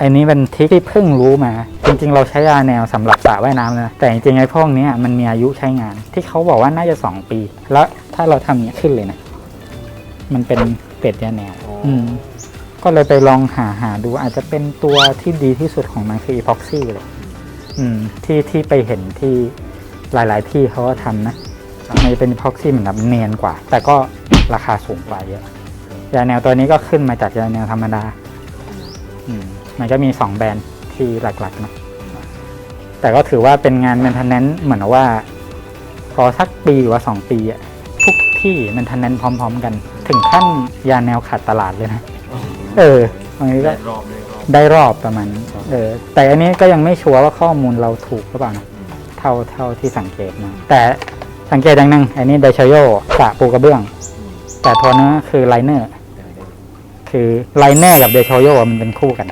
อันนี้เป็นทริคที่เพิ่งรู้มา จริงๆ เราใช้ยาแนวสำหรับสระว่ายน้ำเลยนะแต่จริงๆไอ้พวกเนี้ยมันมีอายุใช้งาน ที่เขาบอกว่าน่าจะ 2 ปี แล้วถ้าเราทำอย่างนี้ยขึ้นเลยนะ มันเป็นเป็ดยาแนว อืมก็เลยไปลองหาหาดูอาจจะเป็นตัวที่ดีที่สุดของมันคืออีพ็อกซี่เลยอืม ที่ที่ไปเห็นที่หลายๆ ที่เขาก็ทำนะมันจะเป็นอีพ็อกซี่เหมือนแบบเนียนกว่า แต่ก็ราคาสูงกว่าเยอะยาแนวตัวนี้ก็ขึ้นมาจากยาแนวธรรมดา อืม มันก็มีสองแบรนด์ที่หลักๆเนอะแต่ก็ถือว่าเป็นงาน m ม i เทนแนนเหมือนว่า พอสักปีหรือว่าสองปีอะทุกที่ m ม i เทนแนนพร้อม ๆ กัน ถึงขั้นยาแนวขาดตลาดเลยนะ เอออันนี้ก็รอบเลยรอบได้รอบประมาณนี้เออแต่อันนี้ก็ยังไม่ชัวร์ว่าข้อมูลเราถูกหรือเปล่านะเท่าเท่าที่สังเกตมาแต่สังเกตอย่างหนึงอันนี้ไดชโยสระปูกระเบื้อง แต่ตัวเนื้อคือไลเนอร์ คือไลเนอร์กับเดชโยมันเป็นคู่กัน